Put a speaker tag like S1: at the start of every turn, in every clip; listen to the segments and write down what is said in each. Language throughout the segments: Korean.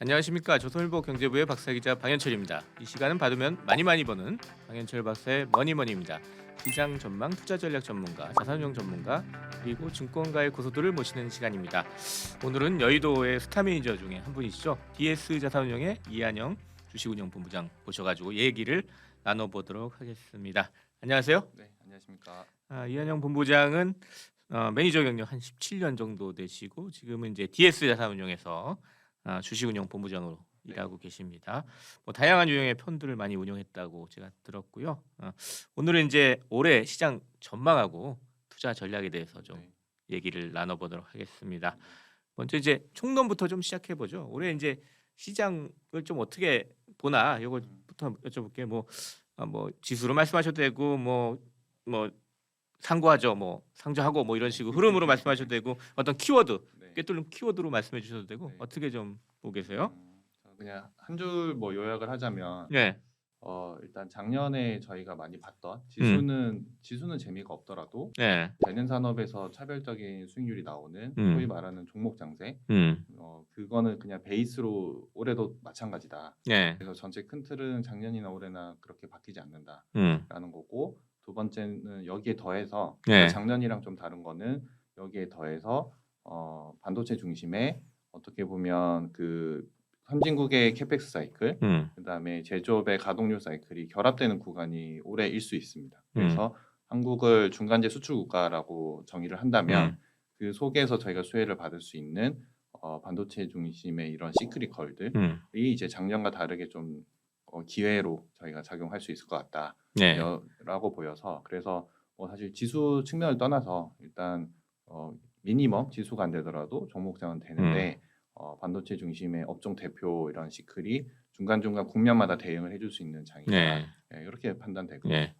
S1: 안녕하십니까 조선일보 경제부의 박사 기자 방현철입니다. 이 시간은 받으면 많이 많이 버는 방현철 박사의 머니머니입니다. 시장 전망, 투자 전략 전문가, 자산운용 전문가 그리고 증권가의 고소들을 모시는 시간입니다. 오늘은 여의도의 스타 매니저 중에 한 분이시죠. DS 자산운용의 이한영 주식운용 본부장 모셔가지고 얘기를 나눠보도록 하겠습니다. 안녕하세요.
S2: 네, 안녕하십니까.
S1: 아, 이한영 본부장은 어, 매니저 경력 한 17년 정도 되시고 지금은 이제 DS 자산운용에서 아, 주식운용 본부장으로
S2: 네.
S1: 일하고 계십니다. 뭐 다양한 유형의 펀드를 많이 운용했다고 제가 들었고요. 어, 오늘은 이제 올해 시장 전망하고 투자 전략에 대해서 좀
S2: 네.
S1: 얘기를 나눠보도록 하겠습니다. 먼저 이제 총론부터 좀 시작해 보죠. 올해 이제 시장을 좀 어떻게 보나
S2: 음.
S1: 이거부터 여쭤볼게요. 뭐, 아, 뭐 지수로 말씀하셔도 되고 뭐뭐 상고하죠, 뭐 상저하고 뭐 이런 식으로 흐름으로 말씀하셔도 되고 어떤 키워드
S2: 네.
S1: 꿰뚫는 키워드로 말씀해 주셔도 되고
S2: 네.
S1: 어떻게 좀 보고 계세요?
S2: 음, 자, 그냥 한 줄 뭐 요약을 하자면
S1: 네,
S2: 어, 일단 작년에 저희가 많이
S1: 음.
S2: 봤던 지수는 지수는 재미가 없더라도
S1: 네,
S2: 되는 산업에서 차별적인 수익률이 나오는
S1: 음.
S2: 소위 말하는 종목 장세
S1: 음,
S2: 어, 그거는 그냥 베이스로 올해도 마찬가지다.
S1: 네,
S2: 그래서 전체 큰 틀은 작년이나 올해나 그렇게 바뀌지 않는다라는
S1: 음,
S2: 거고 두 번째는 여기에 더해서
S1: 네.
S2: 작년이랑 좀 다른 거는 여기에 더해서 어, 반도체 중심의 어떻게 보면 그 선진국의 캐펙스 사이클
S1: 음,
S2: 그다음에 제조업의 가동률 사이클이 결합되는 구간이 올해일 수 있습니다.
S1: 음.
S2: 그래서 한국을 중간재 수출 국가라고 정의를 한다면
S1: 음.
S2: 그 속에서 저희가 수혜를 받을 수 있는 어, 반도체 중심의 이런 시크리컬들이
S1: 음,
S2: 이제 작년과 다르게 좀 어, 기회로 저희가 작용할 수 있을 것 같다.
S1: 네,
S2: 라고 보여서 그래서 뭐 사실 지수 측면을 떠나서 일단 어, 미니멈 지수가 안 되더라도 종목장은 되는데
S1: 음.
S2: 어, 반도체 중심의 업종 대표 이런 시클이 중간 중간 국면마다 대응을 해줄 수 있는 장이다
S1: 네,
S2: 네, 이렇게 판단되고
S1: 네.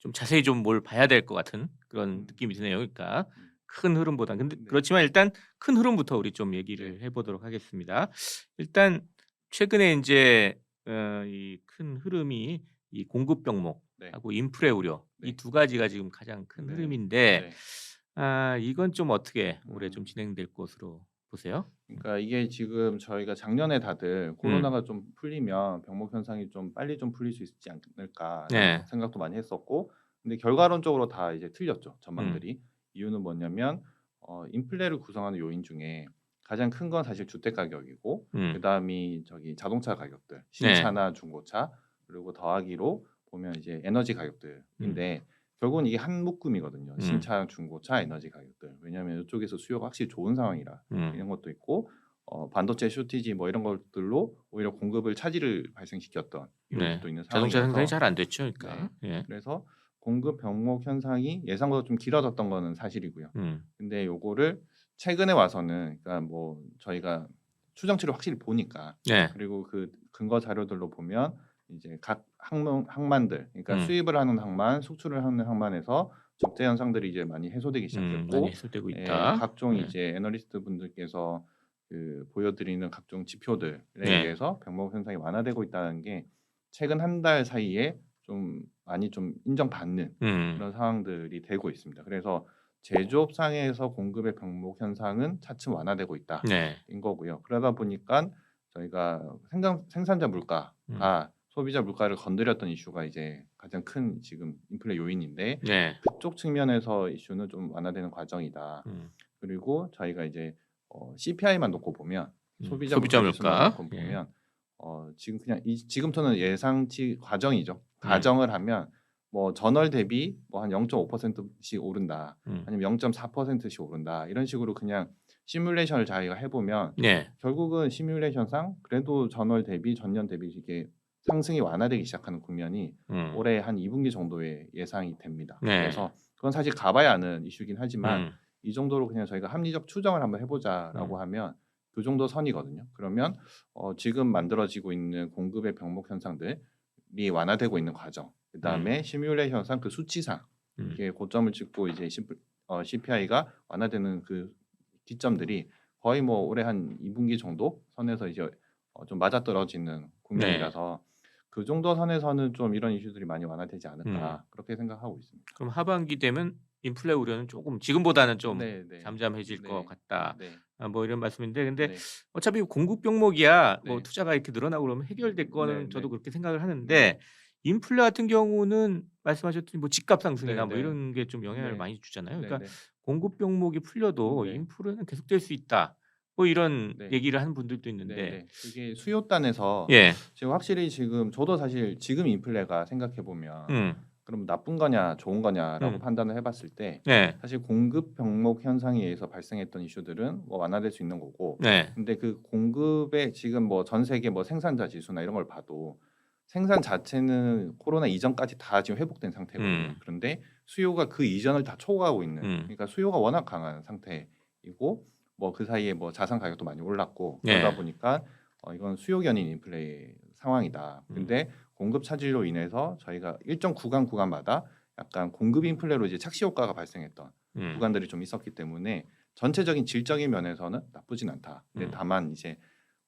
S1: 좀 자세히 좀 뭘 봐야 될 것 같은 그런
S2: 음.
S1: 느낌이 드네요. 그러니까
S2: 음.
S1: 큰 흐름보다 근데
S2: 네.
S1: 그렇지만 일단 큰 흐름부터 우리 좀 얘기를 해보도록 하겠습니다. 일단 최근에 이제 어, 이큰 흐름이 이 공급 병목하고
S2: 네.
S1: 인플레 우려
S2: 네.
S1: 이두 가지가 지금 가장 큰
S2: 네.
S1: 흐름인데
S2: 네.
S1: 아 이건 좀 어떻게 올해 좀
S2: 음.
S1: 진행될 것으로 보세요?
S2: 그러니까 이게 지금 저희가 작년에 다들 코로나가 좀 풀리면 병목 현상이 좀 빨리 좀 풀릴 수 있지 않을까
S1: 네.
S2: 생각도 많이 했었고 근데 결과론적으로 다 이제 틀렸죠 전망들이
S1: 음.
S2: 이유는 뭐냐면 어, 인플레를 구성하는 요인 중에 가장 큰 건 사실 주택 가격이고
S1: 음.
S2: 그다음이 저기 자동차 가격들 신차나 중고차 그리고 더하기로 보면 이제 에너지 가격들인데 결국은 이게 한 묶음이거든요
S1: 음.
S2: 신차 중고차 에너지 가격들 왜냐하면 이쪽에서 수요가 확실히 좋은 상황이라
S1: 음.
S2: 이런 것도 있고 어, 반도체 쇼티지 뭐 이런 것들로 오히려 공급을 차질을 발생시켰던 이런
S1: 네.
S2: 것도 있는
S1: 자동차
S2: 상황이라서
S1: 생산이 잘 안 됐죠, 그러니까. 예.
S2: 그래서 공급 병목 현상이 예상보다 좀 길어졌던 거는 사실이고요.
S1: 음.
S2: 근데 요거를 최근에 와서는 그러니까 뭐 저희가 추정치를 확실히 보니까
S1: 네.
S2: 그리고 그 근거 자료들로 보면 이제 각 항만 항만들 그러니까
S1: 음.
S2: 수입을 하는 항만, 수출을 하는 항만에서 적재 현상들이 이제 많이 해소되기
S1: 음,
S2: 시작했고
S1: 많이 해소되고
S2: 예,
S1: 있다.
S2: 각종
S1: 네.
S2: 이제 애널리스트 분들께서 그 보여드리는 각종 지표들에
S1: 네.
S2: 의해서 병목 현상이 완화되고 있다는 게 최근 한 달 사이에 좀 많이 좀 인정받는
S1: 음.
S2: 그런 상황들이 되고 있습니다. 그래서 제조업상에서 공급의 병목 현상은 차츰 완화되고 있다인
S1: 네.
S2: 거고요. 그러다 보니까 저희가 생산, 생산자 물가가
S1: 음.
S2: 소비자 물가를 건드렸던 이슈가 이제 가장 큰 지금 인플레 요인인데
S1: 네.
S2: 그쪽 측면에서 이슈는 좀 완화되는 과정이다.
S1: 음.
S2: 그리고 저희가 이제 어, CPI만 놓고 보면
S1: 음,
S2: 소비자,
S1: 소비자
S2: 물가. 놓고
S1: 예.
S2: 보면 어, 지금 그냥 이, 지금부터는 예상치 과정이죠.
S1: 음.
S2: 가정을 하면 뭐 전월 대비 뭐 한 0.5%씩 오른다.
S1: 음.
S2: 아니면 0.4%씩 오른다. 이런 식으로 그냥 시뮬레이션을 저희가 해보면
S1: 네.
S2: 결국은 시뮬레이션상 그래도 전월 대비 전년 대비 이게 상승이 완화되기 시작하는 국면이
S1: 음.
S2: 올해 한 2분기 정도에 예상이 됩니다.
S1: 네.
S2: 그래서 그건 사실 가봐야 아는 이슈긴 하지만
S1: 음.
S2: 이 정도로 그냥 저희가 합리적 추정을 한번 해보자라고
S1: 음.
S2: 하면 그 정도 선이거든요. 그러면 어, 지금 만들어지고 있는 공급의 병목 현상들이 완화되고 있는 과정, 그 다음에 시뮬레이션상 그 수치상
S1: 음.
S2: 이게 고점을 찍고 이제 어, CPI가 완화되는 그 기점들이 거의 뭐 올해 한 2분기 정도 선에서 이제 어, 좀 맞아떨어지는 국면이라서
S1: 네.
S2: 그 정도 선에서는 좀 이런 이슈들이 많이 완화되지
S1: 음.
S2: 않을까 그렇게 생각하고 있습니다.
S1: 그럼 하반기 되면 인플레 우려는 조금 지금보다는 좀
S2: 네, 네.
S1: 잠잠해질
S2: 네.
S1: 것 같다.
S2: 네.
S1: 아, 뭐 이런 말씀인데 근데
S2: 네.
S1: 어차피 공급 병목이야 뭐
S2: 네.
S1: 투자가 이렇게 늘어나고 그러면 해결될 거는
S2: 네,
S1: 저도
S2: 네.
S1: 그렇게 생각을 하는데 인플레 같은 경우는 말씀하셨더니 뭐 집값 상승이나
S2: 네,
S1: 뭐
S2: 네.
S1: 이런 게 좀 영향을
S2: 네.
S1: 많이 주잖아요.
S2: 네,
S1: 그러니까
S2: 네.
S1: 공급 병목이 풀려도
S2: 네.
S1: 인플레는 계속될 수 있다. 뭐 이런
S2: 네.
S1: 얘기를 하는 분들도
S2: 네,
S1: 있는데
S2: 네. 이게 수요단에서
S1: 예,
S2: 지금 확실히 지금 저도 사실 지금 인플레가 생각해 보면
S1: 음,
S2: 그럼 나쁜 거냐 좋은 거냐라고
S1: 음.
S2: 판단을 해봤을 때
S1: 네,
S2: 사실 공급 병목 현상에 의해서 발생했던 이슈들은 뭐 완화될 수 있는 거고
S1: 네,
S2: 근데 그 공급의 지금 뭐 전 세계 뭐 생산자 지수나 이런 걸 봐도 생산 자체는 코로나 이전까지 다 지금 회복된 상태거든요.
S1: 음.
S2: 그런데 수요가 그 이전을 다 초과하고 있는
S1: 음.
S2: 그러니까 수요가 워낙 강한 상태이고 뭐 그 사이에 뭐 자산 가격도 많이 올랐고
S1: 네.
S2: 그러다 보니까 어 이건 수요 견인 인플레 상황이다.
S1: 음.
S2: 근데 공급 차질로 인해서 저희가 일정 구간 구간마다 약간 공급 인플레로 이제 착시 효과가 발생했던
S1: 음,
S2: 구간들이 좀 있었기 때문에 전체적인 질적인 면에서는 나쁘진 않다. 근데
S1: 음.
S2: 다만 이제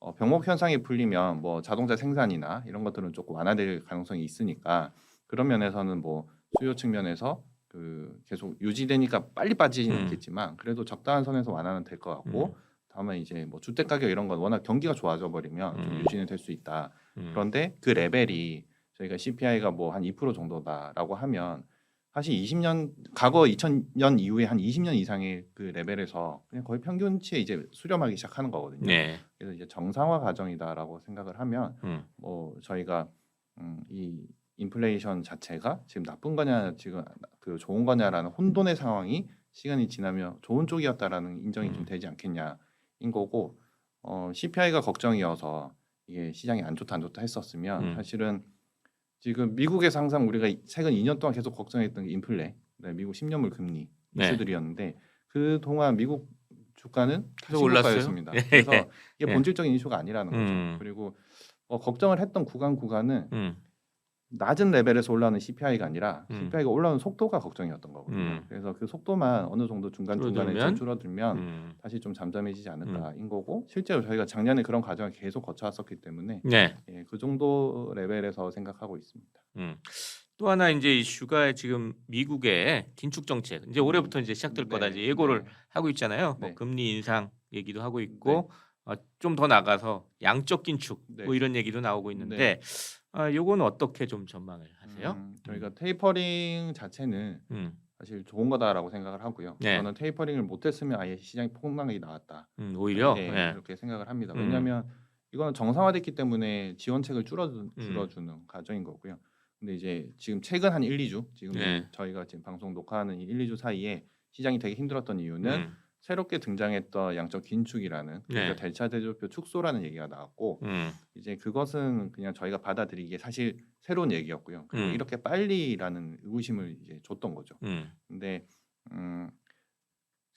S2: 어, 병목 현상이 풀리면 뭐 자동차 생산이나 이런 것들은 조금 완화될 가능성이 있으니까 그런 면에서는 뭐 수요 측면에서 그 계속 유지되니까 빨리 빠지지는
S1: 음.
S2: 않겠지만 그래도 적당한 선에서 완화는 될 것 같고
S1: 음.
S2: 다만 이제 뭐 주택 가격 이런 건 워낙 경기가 좋아져 버리면 좀
S1: 음.
S2: 유지는 될 수 있다.
S1: 음,
S2: 그런데 그 레벨이 저희가 CPI가 뭐 한 2% 정도다라고 하면 사실 20년 과거 2000년 이후에 한 20년 이상의 그 레벨에서 그냥 거의 평균치에 이제 수렴하기 시작하는 거거든요.
S1: 네,
S2: 그래서 이제 정상화 과정이다라고 생각을 하면
S1: 음,
S2: 뭐 저희가 음, 이 인플레이션 자체가 지금 나쁜 거냐 지금 그 좋은 거냐라는 혼돈의 상황이 시간이 지나면 좋은 쪽이었다라는 인정이
S1: 음.
S2: 좀 되지 않겠냐인 거고 어, CPI가 걱정이어서 이게 시장이 안 좋다 안 좋다 했었으면
S1: 음.
S2: 사실은 지금 미국에서 항상 우리가 이- 최근 2년 동안 계속 걱정했던 게 인플레, 네, 미국 10년물 금리
S1: 네.
S2: 이슈들이었는데 그 동안 미국 주가는
S1: 계속 올랐어요?
S2: 신고가였습니다.
S1: 예.
S2: 그래서 이게
S1: 예.
S2: 본질적인 이슈가 아니라는 거죠.
S1: 음.
S2: 그리고 어, 걱정을 했던 구간 구간은
S1: 음,
S2: 낮은 레벨에서 올라오는 CPI가 아니라
S1: 음.
S2: CPI가 올라오는 속도가 걱정이었던 거거든요.
S1: 음.
S2: 그래서 그 속도만 어느 정도 중간 중간에
S1: 줄어들면?
S2: 좀 줄어들면
S1: 음,
S2: 다시 좀 잠잠해지지 않을까인 거고 실제로 저희가 작년에 그런 과정을 계속 거쳐왔었기 때문에
S1: 네.
S2: 예, 그 정도 레벨에서 생각하고 있습니다.
S1: 음. 또 하나 이제 이슈가 지금 미국의 긴축 정책 이제 올해부터 이제 시작될 거다 이제 예고를
S2: 네.
S1: 하고 있잖아요. 뭐
S2: 네.
S1: 금리 인상 얘기도 하고 있고 어, 좀 더 나가서 양적 긴축
S2: 네.
S1: 뭐 이런 얘기도 나오고 있는데 아, 요거는 어떻게 좀 전망을 하세요?
S2: 음, 저희가 테이퍼링 자체는
S1: 음,
S2: 사실 좋은 거다라고 생각을 하고요.
S1: 네.
S2: 저는 테이퍼링을 못했으면 아예 시장이 폭락이 나왔다.
S1: 음, 오히려
S2: 네,
S1: 예.
S2: 그렇게 생각을 합니다.
S1: 음.
S2: 왜냐하면 이거는 정상화됐기 때문에 지원책을
S1: 음.
S2: 줄어주, 줄어주는 과정인 거고요. 근데 이제 지금 최근 한 1, 2주 지금
S1: 네.
S2: 저희가 지금 방송 녹화하는 이 1, 2주 사이에 시장이 되게 힘들었던 이유는
S1: 음,
S2: 새롭게 등장했던 양적 긴축이라는 그러니까
S1: 네.
S2: 델차 대조표 축소라는 얘기가 나왔고
S1: 음,
S2: 이제 그것은 그냥 저희가 받아들이기에 사실 새로운 얘기였고요. 그리고
S1: 음.
S2: 이렇게 빨리라는 의구심을 이제 줬던 거죠.
S1: 음,
S2: 근데 음,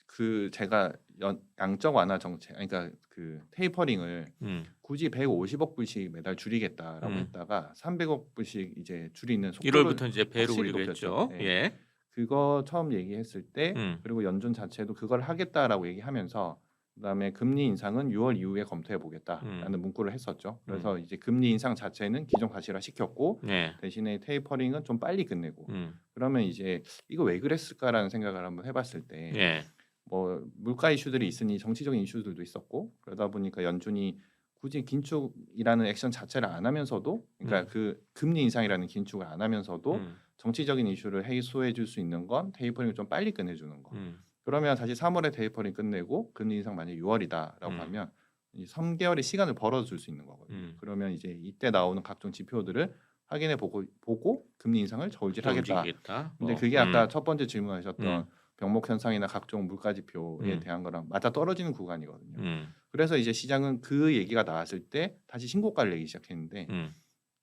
S2: 그 제가 연, 양적 완화 정책, 아니, 그러니까 그 테이퍼링을
S1: 음,
S2: 굳이 150억 불씩 매달 줄이겠다라고
S1: 음.
S2: 했다가 300억 불씩 이제 줄이는 속도를
S1: 1월부터 이제 배로. 했죠.
S2: 네.
S1: 예.
S2: 그거 처음 얘기했을 때
S1: 음,
S2: 그리고 연준 자체도 그걸 하겠다라고 얘기하면서 그다음에 금리 인상은 6월 이후에 검토해 보겠다라는
S1: 음.
S2: 문구를 했었죠. 그래서 이제 금리 인상 자체는 기존 가시화 시켰고
S1: 네.
S2: 대신에 테이퍼링은 좀 빨리 끝내고
S1: 음,
S2: 그러면 이제 이거 왜 그랬을까라는 생각을 한번 해봤을 때
S1: 예.
S2: 뭐 물가 이슈들이 있으니 정치적인 이슈들도 있었고 그러다 보니까 연준이 굳이 긴축이라는 액션 자체를 안 하면서도 그러니까
S1: 음.
S2: 그 금리 인상이라는 긴축을 안 하면서도
S1: 음,
S2: 정치적인 이슈를 해소해 줄 수 있는 건 테이퍼링을 좀 빨리 끝내주는 거.
S1: 음,
S2: 그러면 다시 3월에 테이퍼링 끝내고 금리 인상 만약 6월이다라고
S1: 음.
S2: 하면 이 3개월의 시간을 벌어줄 수 있는 거거든요.
S1: 음.
S2: 그러면 이제 이때 나오는 각종 지표들을 확인해 보고 보고 금리 인상을 저울질하겠다.
S1: 움직이겠다.
S2: 근데
S1: 뭐,
S2: 그게
S1: 음,
S2: 아까 첫 번째 질문하셨던
S1: 음.
S2: 병목 현상이나 각종 물가 지표에
S1: 음.
S2: 대한 거랑 맞아 떨어지는 구간이거든요.
S1: 음,
S2: 그래서 이제 시장은 그 얘기가 나왔을 때 다시 신고가를 내기 시작했는데
S1: 음,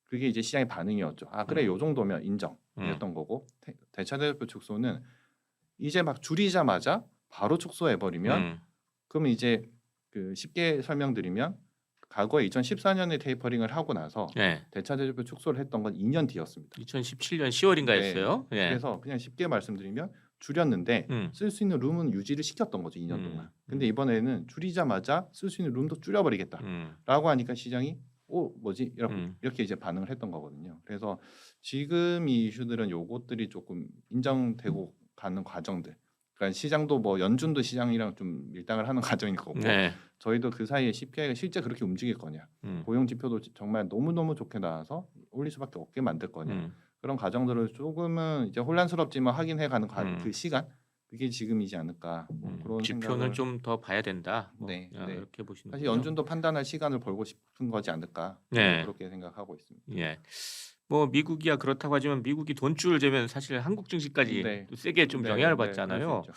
S2: 그게 이제 시장의 반응이었죠. 아 그래
S1: 음.
S2: 요 정도면 인정이었던 거고 대- 대차대표 축소는 이제 막 줄이자마자 바로 축소해 버리면
S1: 음,
S2: 그럼 이제 그 쉽게 설명드리면 과거에 2014년에 테이퍼링을 하고 나서
S1: 네.
S2: 대차대표 축소를 했던 건 2년 뒤였습니다.
S1: 2017년 10월인가
S2: 네.
S1: 예.
S2: 그래서 그냥 쉽게 말씀드리면 줄였는데
S1: 음,
S2: 쓸수 있는 룸은 유지를 시켰던 거죠 2년
S1: 음.
S2: 동안. 근데 이번에는 줄이자마자 쓸 수 있는 룸도 줄여버리겠다라고
S1: 음,
S2: 하니까 시장이 오 뭐지 이렇게,
S1: 음.
S2: 이렇게 이제 반응을 했던 거거든요. 그래서 지금 이 이슈들은 요것들이 조금 인정되고 가는 과정들. 그러니까 시장도 뭐 연준도 시장이랑 좀 밀당을 하는 과정인 거고
S1: 네.
S2: 저희도 그 사이에 CPI가 실제 그렇게 움직일 거냐
S1: 음.
S2: 고용 지표도 정말 너무 너무 좋게 나와서 올릴 수밖에 없게 만들 거냐
S1: 음.
S2: 그런 과정들을 조금은 이제 혼란스럽지만 확인해 가는 과-
S1: 음.
S2: 그 시간 그게 지금이지 않을까 뭐
S1: 음.
S2: 그런
S1: 지표는 좀 더 봐야 된다. 뭐,
S2: 네,
S1: 아,
S2: 네.
S1: 이렇게 보시는
S2: 사실 연준도 판단할 시간을 벌고 싶은 거지 않을까
S1: 네.
S2: 그렇게 생각하고 있습니다.
S1: 예. 뭐 미국이야 그렇다고 하지만 미국이 돈줄 재면 사실 한국 증시까지
S2: 네.
S1: 또 세게 좀
S2: 네,
S1: 영향을
S2: 네,
S1: 받잖아요.
S2: 있죠.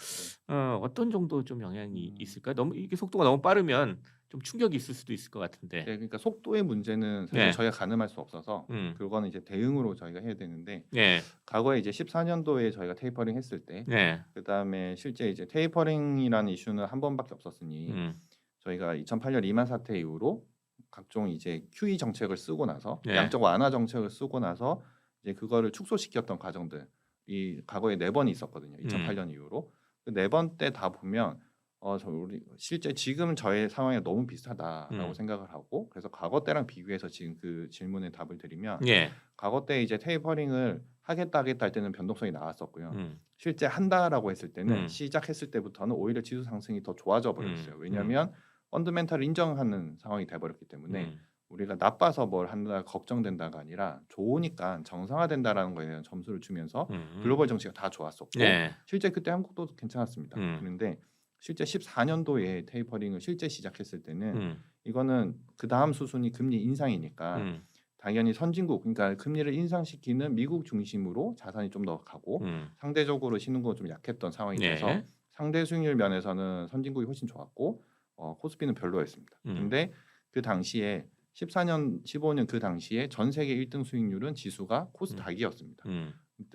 S2: 네.
S1: 어, 어떤 정도 좀 영향이
S2: 음.
S1: 있을까? 너무 이게 속도가 너무 빠르면 좀 충격이 있을 수도 있을 것 같은데.
S2: 네, 그러니까 속도의 문제는 사실
S1: 네.
S2: 저희가 가늠할 수 없어서
S1: 음.
S2: 그거는 이제 대응으로 저희가 해야 되는데
S1: 네.
S2: 과거에 이제 14년도에 저희가 테이퍼링 했을 때
S1: 네.
S2: 그다음에 실제 이제 테이퍼링이라는 이슈는 한 번밖에 없었으니
S1: 음.
S2: 저희가 2008년 리만 사태 이후로 각종 이제 QE 정책을 쓰고 나서
S1: 네.
S2: 양적 완화 정책을 쓰고 나서 이제 그거를 축소시켰던 과정들 이 과거에 네 번이 있었거든요.
S1: 음.
S2: 2008년 이후로 그 네 번 때 다 보면 어 저 우리 실제 지금 저의 상황이 너무 비슷하다라고
S1: 음.
S2: 생각을 하고 그래서 과거 때랑 비교해서 지금 그 질문에 답을 드리면
S1: 예.
S2: 과거 때 이제 테이퍼링을 하겠다 하겠다 할 때는 변동성이 나왔었고요.
S1: 음.
S2: 실제 한다라고 했을 때는
S1: 음.
S2: 시작했을 때부터는 오히려 지수 상승이 더 좋아져 버렸어요.
S1: 음.
S2: 왜냐하면 펀드멘탈을 인정하는 상황이 돼버렸기 때문에
S1: 음.
S2: 우리가 나빠서 뭘 한다 걱정된다가 아니라 좋으니까 정상화된다라는 거에 대한 점수를 주면서
S1: 음.
S2: 글로벌 정치가 다 좋았었고
S1: 네.
S2: 실제 그때 한국도 괜찮았습니다.
S1: 음.
S2: 그런데 실제 14년도에 테이퍼링을 실제 시작했을 때는
S1: 음.
S2: 이거는 그 다음 수순이 금리 인상이니까
S1: 음.
S2: 당연히 선진국 그러니까 금리를 인상시키는 미국 중심으로 자산이 좀 더 가고
S1: 음.
S2: 상대적으로 신흥국은 좀 약했던 상황이 돼서
S1: 네.
S2: 상대 수익률 면에서는 선진국이 훨씬 좋았고 어, 코스피는 별로였습니다.
S1: 음.
S2: 근데 그 당시에 14년, 15년 그 당시에 전 세계 1등 수익률은 지수가 코스닥이었습니다.
S1: 음.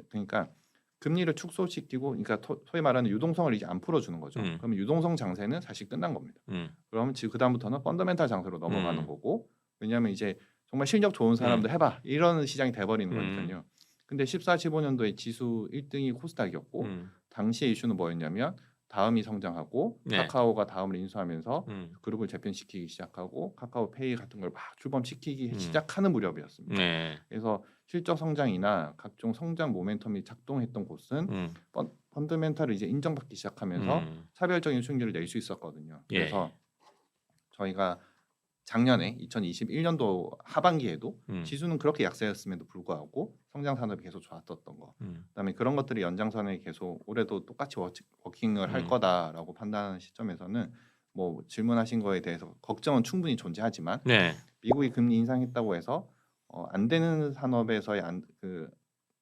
S2: 그러니까 금리를 축소시키고, 그러니까 토- 소위 말하는 유동성을 이제 안 풀어주는 거죠.
S1: 음.
S2: 그러면 유동성 장세는 사실 끝난 겁니다.
S1: 음.
S2: 그러면 지금 그 다음부터는 펀더멘탈 장세로 넘어가는
S1: 음.
S2: 거고, 왜냐하면 이제 정말 실력 좋은 사람들 해봐 이런 시장이 돼버리는
S1: 음.
S2: 거니까요. 근데 14, 15년도에 지수 1등이 코스닥이었고
S1: 음.
S2: 당시의 이슈는 뭐였냐면 다음이 성장하고
S1: 네.
S2: 카카오가 다음을 인수하면서
S1: 음.
S2: 그룹을 재편시키기 시작하고 카카오페이 같은 걸 막 출범시키기
S1: 음.
S2: 시작하는 무렵이었습니다.
S1: 네.
S2: 그래서 실적 성장이나 각종 성장 모멘텀이 작동했던 곳은
S1: 음.
S2: 펀, 펀드멘탈을 이제 인정받기 시작하면서
S1: 음.
S2: 차별적인 수익률을 낼 수 있었거든요.
S1: 예.
S2: 그래서 저희가 작년에 2021년도 하반기에도
S1: 음.
S2: 지수는 그렇게 약세였음에도 불구하고 성장 산업이 계속 좋았었던 거.
S1: 음.
S2: 그다음에 그런 것들이 연장선에 계속 올해도 똑같이 워치- 워킹을 할
S1: 음.
S2: 거다라고 판단하는 시점에서는 뭐 질문하신 거에 대해서 걱정은 충분히 존재하지만
S1: 네.
S2: 미국이 금리 인상했다고 해서 어, 안 되는 산업에서의 안, 그,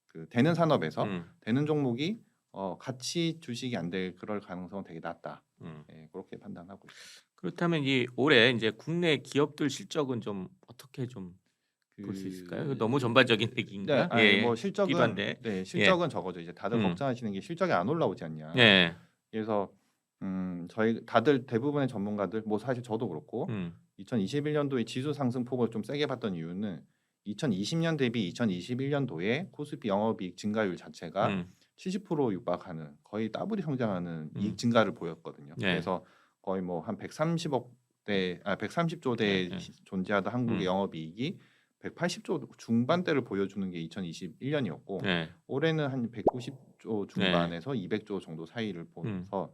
S2: 그 되는 산업에서
S1: 음.
S2: 되는 종목이 어, 같이 주식이 안 될 그럴 가능성은 되게 낮다.
S1: 음.
S2: 예, 그렇게 판단하고 있습니다.
S1: 그렇다면 이 올해 이제 국내 기업들 실적은 좀 어떻게 좀 볼수
S2: 그-
S1: 있을까요? 이거 너무 전반적인 얘기인가?
S2: 네, 아니,
S1: 예.
S2: 뭐 실적은
S1: 한데.
S2: 네, 실적은 적어져 이제 다들
S1: 음.
S2: 걱정하시는 게 실적이 안 올라오지 않냐.
S1: 네.
S2: 그래서 음, 저희 다들 대부분의 전문가들 뭐 사실 저도 그렇고
S1: 음.
S2: 2021년도에 지수 상승 폭을 좀 세게 봤던 이유는 2020년 대비 2021년도에 코스피 영업이익 증가율 자체가
S1: 음.
S2: 70% 육박하는 거의 더블이 성장하는
S1: 음.
S2: 이익 증가를 보였거든요.
S1: 네.
S2: 그래서 거의 뭐 한 130억 대, 아 130조 대
S1: 네, 네.
S2: 존재하던 한국의
S1: 음.
S2: 영업이익이 180조 중반대를 보여주는 게 2021년이었고
S1: 네.
S2: 올해는 한 190조 중반에서 200조 정도 사이를
S1: 음.
S2: 보면서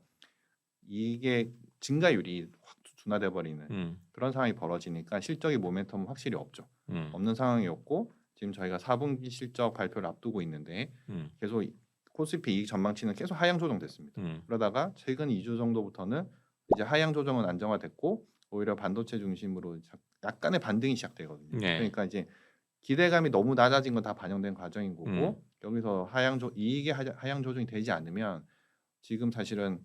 S2: 이게 증가율이 확 둔화돼 버리는
S1: 음.
S2: 그런 상황이 벌어지니까 실적의 모멘텀은 확실히 없죠.
S1: 음.
S2: 없는 상황이었고 지금 저희가 4분기 실적 발표를 앞두고 있는데
S1: 음.
S2: 계속 이- 코스피 이익 전망치는 계속 하향 조정됐습니다.
S1: 음.
S2: 그러다가 최근 2주 정도부터는 이제 하향 조정은 안정화됐고 오히려 반도체 중심으로 자- 약간의 반등이 시작되거든요.
S1: 네.
S2: 그러니까 이제 기대감이 너무 낮아진 건 다 반영된 과정인 거고
S1: 음.
S2: 여기서 하향 조 이익의 하- 하향 조정이 되지 않으면 지금 사실은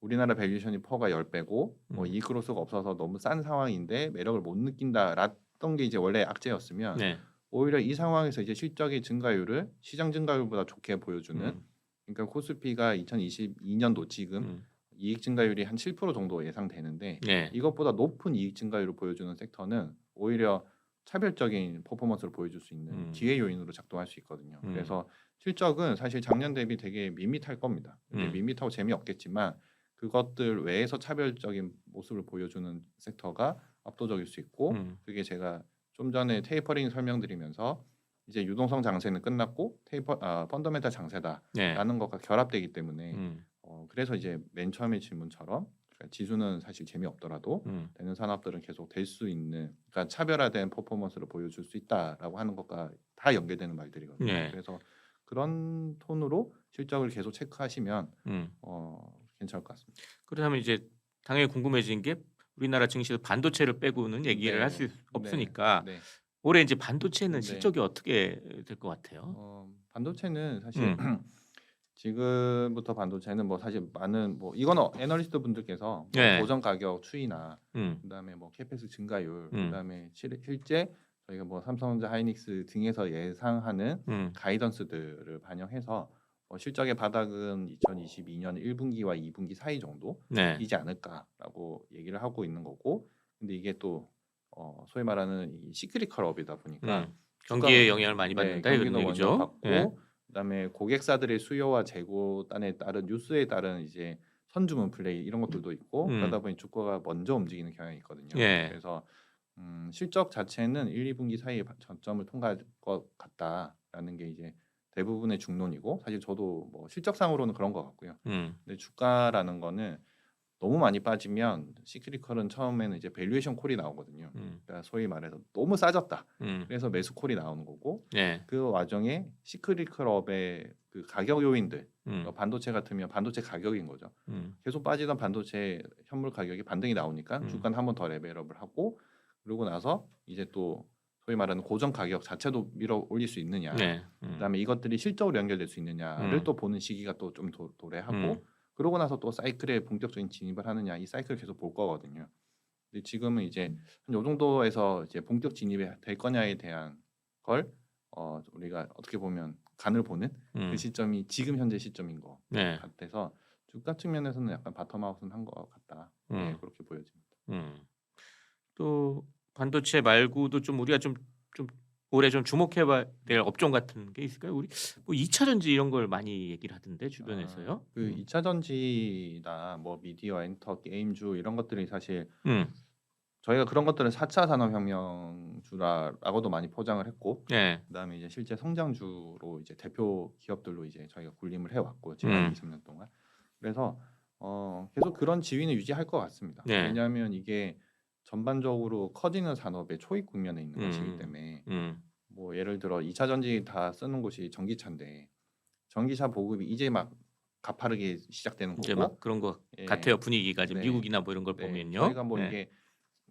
S2: 우리나라 밸류션이 퍼가 10배고 뭐
S1: 음.
S2: 이익 그로스가 없어서 너무 싼 상황인데 매력을 못 느낀다랐던 게 이제 원래 악재였으면
S1: 네.
S2: 오히려 이 상황에서 이제 실적의 증가율을 시장 증가율보다 좋게 보여주는
S1: 음.
S2: 그러니까 코스피가 2022년도 지금
S1: 음.
S2: 이익 증가율이 한 7% 정도 예상되는데
S1: 네.
S2: 이것보다 높은 이익 증가율을 보여주는 sek터는 오히려 차별적인 퍼포먼스를 보여줄 수 있는
S1: 음.
S2: 기회 요인으로 작동할 수 있거든요.
S1: 음.
S2: 그래서 실적은 사실 작년 대비 되게 밋밋할 겁니다.
S1: 음.
S2: 밋밋하고 재미없겠지만 그것들 외에서 차별적인 모습을 보여주는 섹터가 압도적일 수 있고
S1: 음.
S2: 그게 제가 좀 전에 테이퍼링 설명드리면서 이제 유동성 장세는 끝났고 테이퍼 아, 펀더멘탈 장세다라는
S1: 네.
S2: 것과 결합되기 때문에
S1: 음.
S2: 어, 어, 그래서 이제 맨 처음에 질문처럼 그러니까 지수는 사실 재미없더라도
S1: 음.
S2: 되는 산업들은 계속 될 수 있는 그러니까 차별화된 퍼포먼스를 보여줄 수 있다라고 하는 것과 다 연계되는 말들이거든요.
S1: 네.
S2: 그래서 그런 톤으로 실적을 계속 체크하시면
S1: 음.
S2: 어, 괜찮을 것 같습니다.
S1: 그렇다면 이제 당연히 궁금해지는 게 우리나라 증시에서 반도체를 빼고는 얘기를
S2: 네.
S1: 할수 없으니까
S2: 네.
S1: 올해 이제 반도체는
S2: 네.
S1: 실적이 어떻게 될 것 같아요?
S2: 어, 반도체는 사실
S1: 음.
S2: 지금부터 반도체는 뭐 사실 많은 뭐 이거는 애널리스트 분들께서 뭐
S1: 네.
S2: 고정 가격 추이나
S1: 음.
S2: 그다음에 뭐 캐페스 증가율
S1: 음.
S2: 그다음에 실, 실제 저희가 뭐 삼성전자 하이닉스 등에서 예상하는
S1: 음.
S2: 가이던스들을 반영해서 어, 실적의 바닥은 2022년 1분기와 2분기 사이 정도이지
S1: 네.
S2: 않을까라고 얘기를 하고 있는 거고 근데 이게 또 어, 소위 말하는 이 시크리컬업이다 보니까
S1: 음. 경기에 영향을 많이
S2: 네,
S1: 받는다 이런
S2: 경기도. 먼저 받고
S1: 예.
S2: 그다음에 고객사들의 수요와 재고단에 따른 뉴스에 따른 이제 선주문 플레이 이런 것들도 있고
S1: 음.
S2: 그러다 보니 주가가 먼저 움직이는 경향이 있거든요.
S1: 예.
S2: 그래서 음, 실적 자체는 1, 2분기 사이에 바- 저점을 통과할 것 같다라는 게 이제 대부분의 중론이고 사실 저도 뭐 실적상으로는 그런 것 같고요.
S1: 음.
S2: 근데 주가라는 거는 너무 많이 빠지면 시크리컬은 처음에는 이제 밸류에이션 콜이 나오거든요.
S1: 음.
S2: 그러니까 소위 말해서 너무 싸졌다.
S1: 음.
S2: 그래서 매수 콜이 나오는 거고
S1: 예.
S2: 그 와중에 시크리컬업의 그 가격 요인들
S1: 음.
S2: 어, 반도체 같으면 반도체 가격인 거죠.
S1: 음.
S2: 계속 빠지던 반도체 현물 가격이 반등이 나오니까
S1: 음.
S2: 주가는 한번 더 레벨업을 하고 그러고 나서 이제 또 소위 말하는 고정 가격 자체도 밀어 올릴 수 있느냐.
S1: 네. 음.
S2: 그다음에 이것들이 실적으로 연결될 수 있느냐를
S1: 음.
S2: 또 보는 시기가 또 좀 도래하고
S1: 음.
S2: 그러고 나서 또 사이클에 본격적인 진입을 하느냐 이 사이클을 계속 볼 거거든요. 근데 지금은 이제 한요 정도에서 이제 본격 진입이 될 거냐에 대한 걸 어, 우리가 어떻게 보면 간을 보는
S1: 음.
S2: 그 시점이 지금 현재 시점인 것
S1: 네.
S2: 같아서 주가 측면에서는 약간 바텀아웃은 한 것 같다. 네,
S1: 음.
S2: 그렇게 보여집니다.
S1: 음. 또 반도체 말고도 좀 우리가 좀좀 올해 좀 주목해봐야 될 업종 같은 게 있을까요? 우리 뭐 2차 전지 이런 걸 많이 얘기를 하던데 주변에서요.
S2: 아, 그
S1: 음.
S2: 2차 전지나 뭐 미디어, 엔터, 게임주 이런 것들이 사실
S1: 음.
S2: 저희가 그런 것들은 4차 산업혁명주라고도 많이 포장을 했고
S1: 네.
S2: 그다음에 이제 실제 성장주로 이제 대표 기업들로 이제 저희가 군림을 해왔고 지난
S1: 음.
S2: 20년 동안 그래서 어, 계속 그런 지위는 유지할 것 같습니다.
S1: 네.
S2: 왜냐하면 이게 전반적으로 커지는 산업의 초입 국면에 있는
S1: 음.
S2: 것이기 때문에
S1: 음.
S2: 뭐 예를 들어 2차 전지 다 쓰는 곳이 전기차인데 전기차 보급이 이제 막 가파르게 시작되는 거고
S1: 막 그런 거
S2: 예.
S1: 같아요 분위기가 지금
S2: 네.
S1: 미국이나 뭐 이런 걸
S2: 네,
S1: 보면요.
S2: 저희가 뭐
S1: 네.
S2: 이게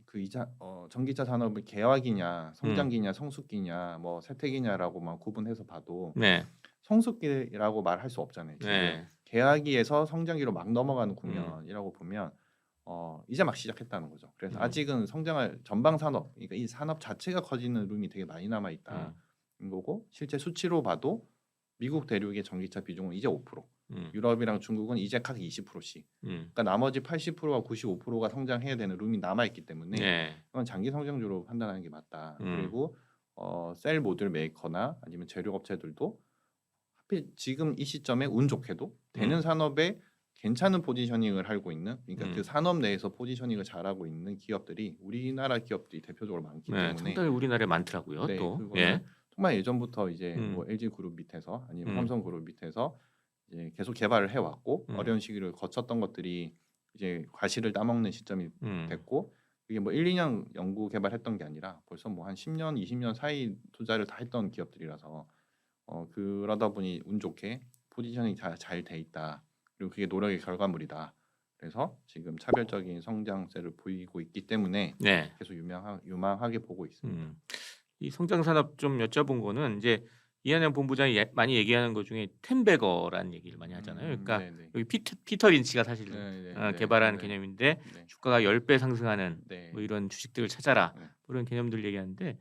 S2: 그 이자 어, 전기차 산업을 개화기냐 성장기냐 성숙기냐 뭐 세태기냐라고만 구분해서 봐도
S1: 네.
S2: 성숙기라고 말할 수 없잖아요. 지금
S1: 네.
S2: 개화기에서 성장기로 막 넘어가는 국면이라고 보면 어, 이제 막 시작했다는 거죠. 그래서
S1: 음.
S2: 아직은 성장할 전방 산업, 그러니까 이 산업 자체가 커지는 룸이 되게 많이 남아 있다.
S1: 음.
S2: 인 거고 실제 수치로 봐도 미국 대륙의 전기차 비중은 이제 5%,
S1: 음.
S2: 유럽이랑 중국은 이제 각 20%씩.
S1: 음.
S2: 그러니까 나머지 80%와 95%가 성장해야 되는 룸이 남아 있기 때문에
S1: 네.
S2: 그건 장기 성장주로 판단하는 게 맞다.
S1: 음.
S2: 그리고 어, 셀 모듈 메이커나 아니면 재료 업체들도 하필 지금 이 시점에 운 좋게도 되는
S1: 음.
S2: 산업에 괜찮은 포지셔닝을 하고 있는 그러니까
S1: 음.
S2: 그 산업 내에서 포지셔닝을 잘하고 있는 기업들이 우리나라 기업들이 대표적으로 많기
S1: 네.
S2: 때문에
S1: 상당히 우리나라에 많더라고요.
S2: 네,
S1: 또. 예.
S2: 정말 예전부터 이제
S1: 음.
S2: 뭐 LG 그룹 밑에서 아니면
S1: 음.
S2: 삼성 그룹 밑에서 이제 계속 개발을 해왔고
S1: 음.
S2: 어려운 시기를 거쳤던 것들이 이제 과실을 따먹는 시점이
S1: 음.
S2: 됐고 이게 뭐 1, 2년 연구 개발했던 게 아니라 벌써 뭐 한 10년, 20년 사이 투자를 다 했던 기업들이라서 어 그러다 보니 운 좋게 포지셔닝 잘돼 있다. 그리고 그게 노력의 결과물이다. 그래서 지금 차별적인 성장세를 보이고 있기 때문에
S1: 네.
S2: 계속 유명하, 유망하게 보고 있습니다.
S1: 음. 이 성장 산업 좀 여쭤본 거는 이제 이한영 본부장이 예- 많이 얘기하는 것 중에 템베거라는 얘기를 많이 하잖아요.
S2: 음,
S1: 그러니까
S2: 네네.
S1: 여기 피터, 피터 린치가 사실
S2: 네, 네,
S1: 어,
S2: 네,
S1: 개발한
S2: 네,
S1: 개념인데
S2: 네,
S1: 주가가 10배 상승하는
S2: 네.
S1: 뭐 이런 주식들을 찾아라
S2: 네.
S1: 뭐 이런 개념들 얘기하는데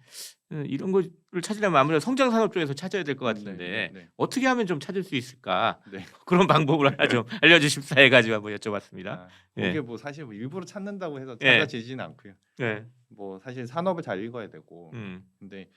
S1: 어, 이런 거를 찾으려면 아무래도 성장 산업 쪽에서 찾아야 될 것 같은데
S2: 네, 네,
S1: 어떻게 하면 좀 찾을 수 있을까
S2: 네.
S1: 그런 방법을 하나 좀 알려주십사 해가지고 한번 여쭤봤습니다.
S2: 아,
S1: 예.
S2: 이게 뭐 사실 뭐 일부러 찾는다고 해서
S1: 예.
S2: 찾아지지는 않고요.
S1: 네,
S2: 뭐 사실 산업을 잘 읽어야 되고
S1: 음,
S2: 근데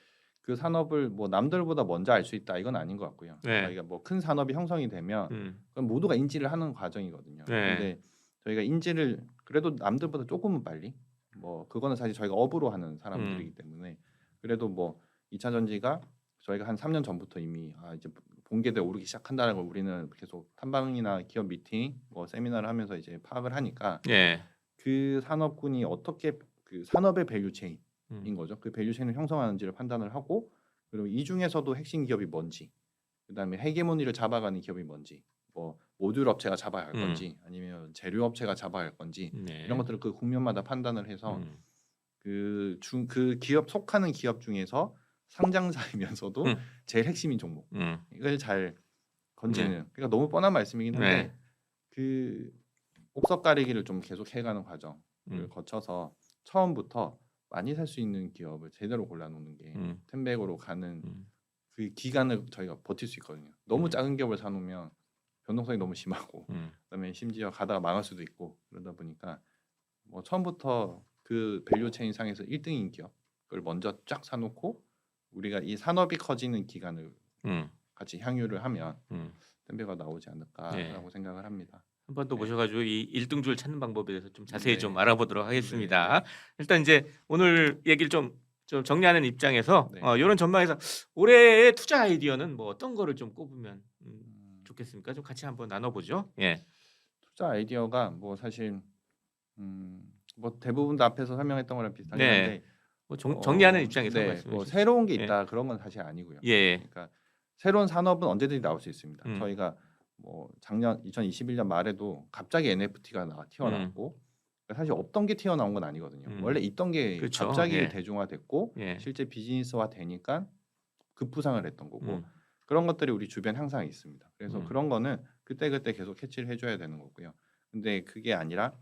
S2: 그 산업을 뭐 남들보다 먼저 알 수 있다 이건 아닌 것 같고요.
S1: 네.
S2: 저희가 뭐 큰 산업이 형성이 되면
S1: 음,
S2: 그건 모두가 인지를 하는 과정이거든요.
S1: 네.
S2: 근데 저희가 인지를 그래도 남들보다 조금은 빨리 뭐 그거는 사실 저희가 업으로 하는 사람들이기
S1: 음.
S2: 때문에 그래도 뭐 2차 전지가 저희가 한 3년 전부터 이미 아 이제 본계도에 오르기 시작한다는 걸 우리는 계속 탐방이나 기업 미팅, 뭐 세미나를 하면서 이제 파악을 하니까
S1: 예.
S2: 그 산업군이 어떻게 그 산업의 밸류 체인 인
S1: 음.
S2: 거죠. 그 밸류 체인을 형성하는지를 판단을 하고 그리고 이 중에서도 핵심 기업이 뭔지, 그다음에 헤게모니를 잡아가는 기업이 뭔지, 뭐 모듈 업체가 잡아야 할
S1: 음.
S2: 건지, 아니면 재료 업체가 잡아야 할 건지
S1: 네.
S2: 이런 것들을 그 국면마다 판단을 해서
S1: 음.
S2: 그중그 기업 속하는 기업 중에서 상장사이면서도
S1: 음.
S2: 제일 핵심인 종목
S1: 음.
S2: 이걸 잘 건지는 그러니까 너무 뻔한 말씀이긴 한데
S1: 네.
S2: 그 옥석 가리기를 좀 계속 해가는 과정을
S1: 음.
S2: 거쳐서 처음부터 많이 살 수 있는 기업을 제대로 골라놓는 게
S1: 음.
S2: 텐백으로 가는
S1: 음.
S2: 그 기간을 저희가 버틸 수 있거든요. 너무
S1: 음.
S2: 작은 기업을 사놓으면 변동성이 너무 심하고
S1: 음.
S2: 그다음에 심지어 가다가 망할 수도 있고 그러다 보니까 뭐 처음부터 그 밸류 체인 상에서 1등인 기업을 먼저 쫙 사놓고 우리가 이 산업이 커지는 기간을
S1: 음.
S2: 같이 향유를 하면
S1: 음.
S2: 템베가 나오지 않을까라고
S1: 네.
S2: 생각을 합니다.
S1: 한 번 더
S2: 네.
S1: 모셔가지고 이 1등 줄 찾는 방법에 대해서 좀 자세히
S2: 네.
S1: 좀 알아보도록 하겠습니다. 일단 이제 오늘 얘기를 좀, 좀 정리하는 입장에서
S2: 네.
S1: 어, 이런 전망에서 올해의 투자 아이디어는 뭐 어떤 거를 좀 꼽으면 음,
S2: 음,
S1: 좋겠습니까? 좀 같이 한번 나눠보죠. 예.
S2: 투자 아이디어가 뭐 사실 음, 뭐 대부분 다 앞에서 설명했던 거랑 비슷하긴
S1: 네.
S2: 한데
S1: 뭐 정,
S2: 어,
S1: 정리하는 입장에서
S2: 네,
S1: 말씀해
S2: 뭐. 새로운 게
S1: 예.
S2: 있다 그런 건 사실 아니고요.
S1: 예.
S2: 그러니까 새로운 산업은 언제든지 나올 수 있습니다.
S1: 음.
S2: 저희가 뭐 작년 2021년 말에도 갑자기 NFT가 나 튀어나왔고 그러니까 사실 없던 게 튀어나온 건 아니거든요.
S1: 음.
S2: 원래 있던 게
S1: 그렇죠.
S2: 갑자기
S1: 예.
S2: 대중화됐고
S1: 예.
S2: 실제 비즈니스화 되니까 급부상을 했던 거고
S1: 음.
S2: 그런 것들이 우리 주변 항상 있습니다. 그래서
S1: 음.
S2: 그런 거는 그때 그때 계속 캐치를 해줘야 되는 거고요. 근데 그게 아니라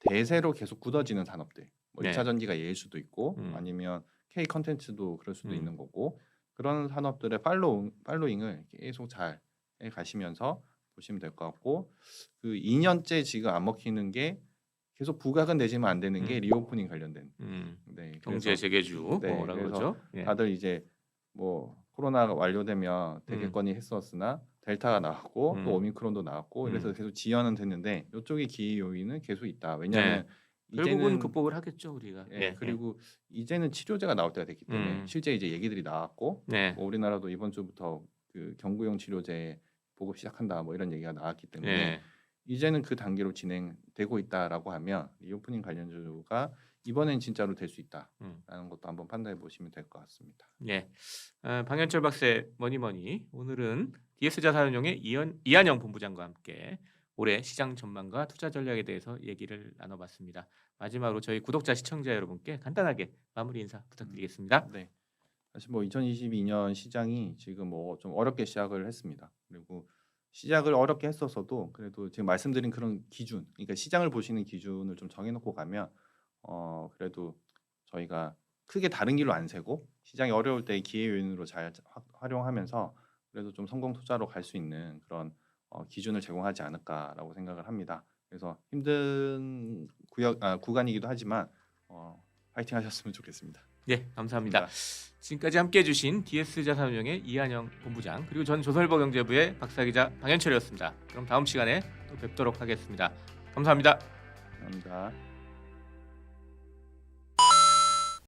S2: 대세로 계속 굳어지는 산업들, 뭐
S1: 네.
S2: 2차 전지가 예일 수도 있고
S1: 음.
S2: 아니면 K 컨텐츠도 그럴 수도
S1: 음.
S2: 있는 거고 그런 산업들의 팔로우 팔로잉을 계속 잘해 가시면서 보시면 될 것 같고 그 2년째 지금 안 먹히는 게 계속 부각은 되지만 안 되는 게
S1: 음.
S2: 리오프닝 관련된
S1: 음.
S2: 네,
S1: 경제 재개주
S2: 네,
S1: 뭐라
S2: 그래서
S1: 그러죠? 예.
S2: 다들 이제 뭐 코로나가 완료되면
S1: 음.
S2: 대개권이 했었으나 델타가 나왔고
S1: 음.
S2: 또 오미크론도 나왔고 그래서
S1: 음.
S2: 계속 지연은 됐는데 이쪽의 기회 요인은 계속 있다. 왜냐하면
S1: 결국은
S2: 이제는
S1: 극복을 하겠죠 우리가.
S2: 예, 그리고 이제는 치료제가 나올 때가 됐기 때문에
S1: 음.
S2: 실제 이제 얘기들이 나왔고
S1: 네.
S2: 뭐 우리나라도 이번 주부터 그 경구용 치료제 보급 시작한다 뭐 이런 얘기가 나왔기 때문에
S1: 예.
S2: 이제는 그 단계로 진행되고 있다라고 하면 리오프닝 관련주가 이번엔 진짜로 될 수 있다라는
S1: 음.
S2: 것도 한번 판단해 보시면 될 것 같습니다.
S1: 예. 어, 방현철 박사의 머니머니 오늘은 DS 자산운용의 이현, 이한영 본부장과 함께 올해 시장 전망과 투자 전략에 대해서 얘기를 나눠봤습니다. 마지막으로 저희 구독자 시청자 여러분께 간단하게 마무리 인사 부탁드리겠습니다.
S2: 네. 사실 뭐 2022년 시장이 지금 뭐 좀 어렵게 시작을 했습니다. 그리고 시작을 어렵게 했었어도 그래도 지금 말씀드린 그런 기준, 그러니까 시장을 보시는 기준을 좀 정해놓고 가면 어 그래도 저희가 크게 다른 길로 안 세고 시장이 어려울 때 기회 요인으로 잘 화- 활용하면서 그래도 좀 성공 투자로 갈 수 있는 그런 어, 기준을 제공하지 않을까라고 생각을 합니다. 그래서 힘든 구역 아, 구간이기도 하지만 어, 파이팅 하셨으면 좋겠습니다.
S1: 예, 감사합니다. 지금까지 함께해 주신 DS 자산운용의 이한영 본부장 그리고 전 조선일보 경제부의 박사기자 방현철이었습니다. 그럼 다음 시간에 또 뵙도록 하겠습니다. 감사합니다.
S2: 감사합니다.